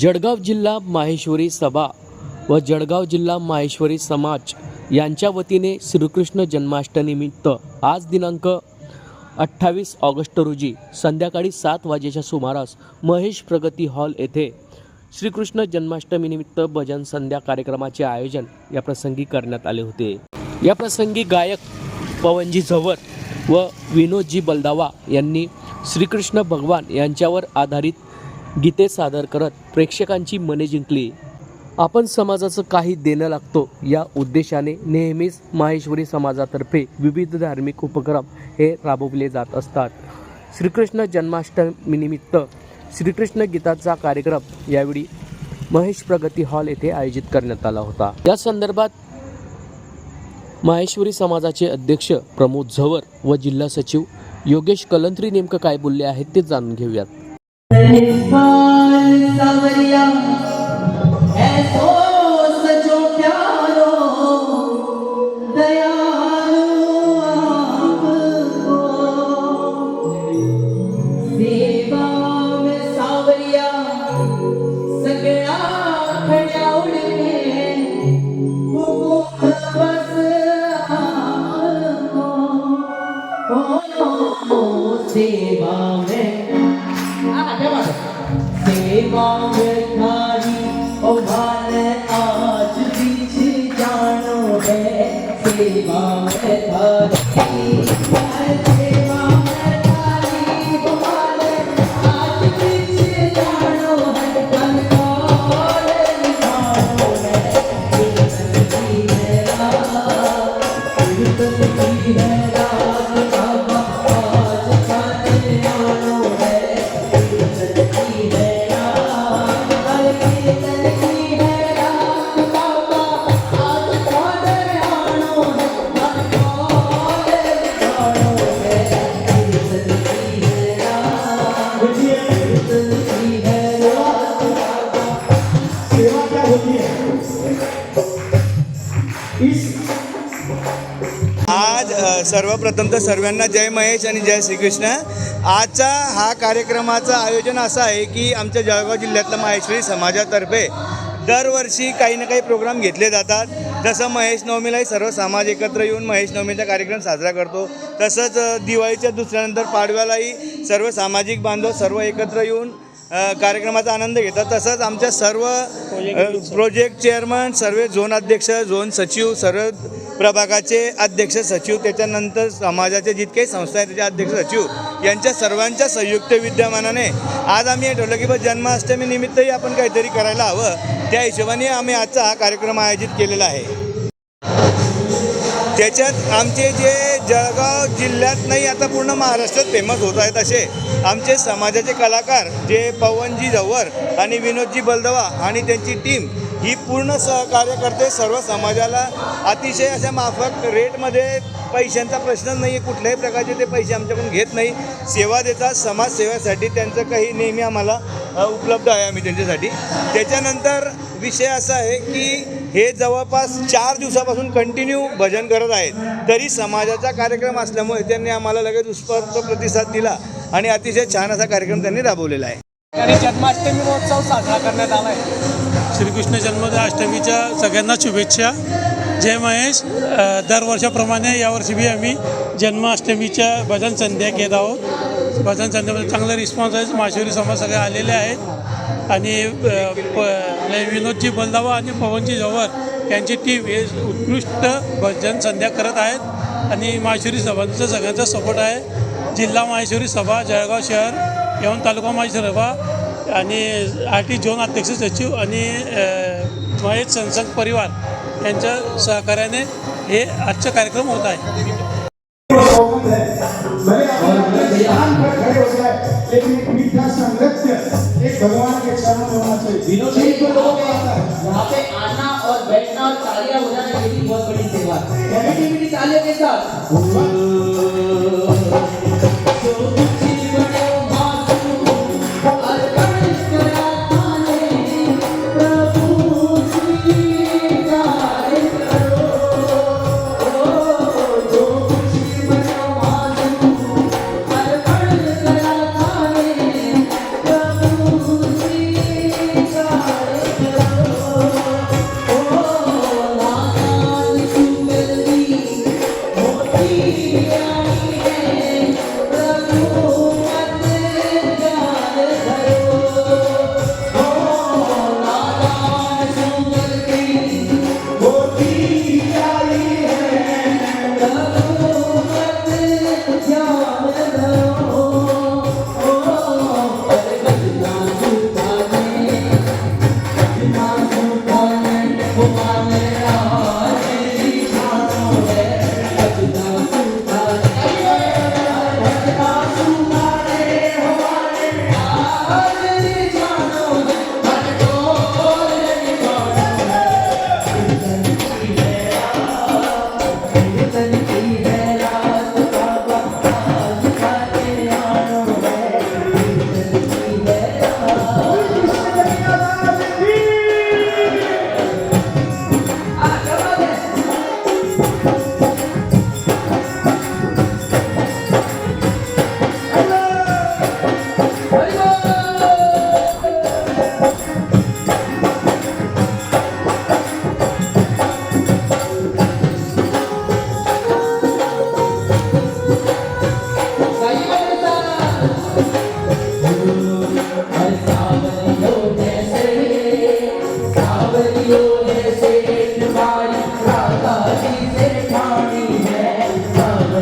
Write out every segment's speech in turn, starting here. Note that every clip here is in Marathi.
जळगाव जिल्हा माहेश्वरी सभा व जळगाव जिल्हा माहेश्वरी समाज यांच्या वतीने श्रीकृष्ण जन्माष्टमीनिमित्त आज दिनांक अठ्ठावीस ऑगस्ट रोजी संध्याकाळी सात वाजेच्या सुमारास महेश प्रगती हॉल येथे श्रीकृष्ण जन्माष्टमीनिमित्त भजन संध्या कार्यक्रमाचे आयोजन या प्रसंगी करण्यात आले होते. या प्रसंगी गायक पवनजी झवर व विनोदजी बलदावा यांनी श्रीकृष्ण भगवान यांच्यावर आधारित गीते सादर करत प्रेक्षकांची मने जिंकली. आपण समाजाचं काही देणं लागतो या उद्देशाने नेहमीच माहेश्वरी समाजातर्फे विविध धार्मिक उपक्रम हे राबवले जात असतात. श्रीकृष्ण जन्माष्टमीनिमित्त श्रीकृष्ण गीताचा कार्यक्रम यावेळी महेश प्रगती हॉल येथे आयोजित करण्यात आला होता. या संदर्भात माहेश्वरी समाजाचे अध्यक्ष प्रमोद झवर व जिल्हा सचिव योगेश कलंत्री नेमकं काय बोलले आहेत ते जाणून घेऊयात. and it falls away. ಸೇವಾ सर्वप्रथम तर सर्वांना जय महेश आणि जय श्रीकृष्ण. आजचा हा कार्यक्रमाचं आयोजन असं आहे की आमच्या जळगाव जिल्ह्यातल्या माहेश्वरी समाजातर्फे दरवर्षी काही ना काही प्रोग्राम घेतले जातात. जसं महेश नवमीलाही सर्व समाज एकत्र येऊन महेश नवमीचा कार्यक्रम साजरा करतो. तसंच दिवाळीच्या दुसऱ्यानंतर पाडव्यालाही सर्व सामाजिक बांधव सर्व एकत्र येऊन कार्यक्रमाचा आनंद घेतात. तसंच आमच्या सर्व प्रोजेक्ट चेअरमन सर्व झोन अध्यक्ष झोन सचिव सर्व प्रभागाचे अध्यक्ष सचिव त्याच्यानंतर समाजाचे जितके संस्था आहेत त्याचे अध्यक्ष सचिव यांच्या सर्वांच्या संयुक्त विद्यमानाने आज आम्ही हे ठरवलं की बा जन्माष्टमी निमित्तही आपण काहीतरी करायला हवं. त्या हिशोबाने आम्ही आजचा हा कार्यक्रम आयोजित केलेला आहे. त्याच्यात आमचे जे जळगाव जिल्ह्यात नाही आता पूर्ण महाराष्ट्रात फेमस होत आहेत असे. आमचे समाजाचे कलाकार जे पवनजी जव्हर आणि विनोदजी बलदवा आणि त्यांची टीम ही पूर्ण सहकार्य करते सर्व समाजाला अतिशय अशा माफक रेटमध्ये पैशांचा प्रश्नच नाही आहे. कुठल्याही प्रकारचे ते पैसे आमच्याकडून घेत नाही. सेवा देतात समाजसेवेसाठी त्यांचं काही नेहमी आम्हाला उपलब्ध आहे आम्ही त्यांच्यासाठी. त्याच्यानंतर विषय असा आहे की हे जवळपास चार दिवसापासून कंटिन्यू भजन करत आहेत. तरी समाजाचा कार्यक्रम असल्यामुळे त्यांनी आम्हाला लगेच उत्स्फूर्त प्रतिसाद दिला आणि अतिशय छान असा कार्यक्रम त्यांनी राबवलेला आहे. आणि जन्माष्टमी महोत्सव साजरा करण्यात आला आहे श्रीकृष्ण जन्मदाष्टमीच्या सगळ्यांना शुभेच्छा. जय महेश. दरवर्षाप्रमाणे यावर्षी बी आम्ही जन्माष्टमीच्या भजन संध्या घेत आहोत. भजन संध्यामध्ये चांगला रिस्पॉन्स आहे. माशेरी समाज सगळे आलेले आहेत. आणि प विनोदजी बलदावा आणि पवनजी जव्हर यांची टीम हे उत्कृष्ट भजन संध्या करत आहेत. आणि माहेश्वरी सभांचा सगळ्यांचा सपोर्ट आहे. जिल्हा माहेश्वरी सभा जळगाव शहर येऊन तालुका माहेश्वरी सभा आणि आर टी झोन अध्यक्ष सचिव आणि महेश संसंग परिवार यांच्या सहकार्याने हे आजचा कार्यक्रम होत आहे.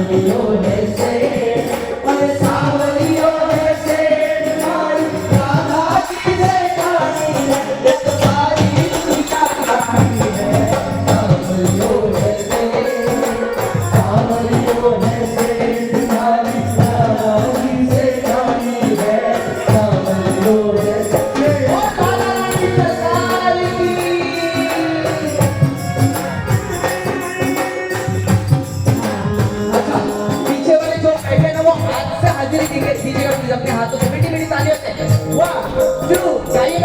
Lord, मिठी मिठी चाली होते वन टू काही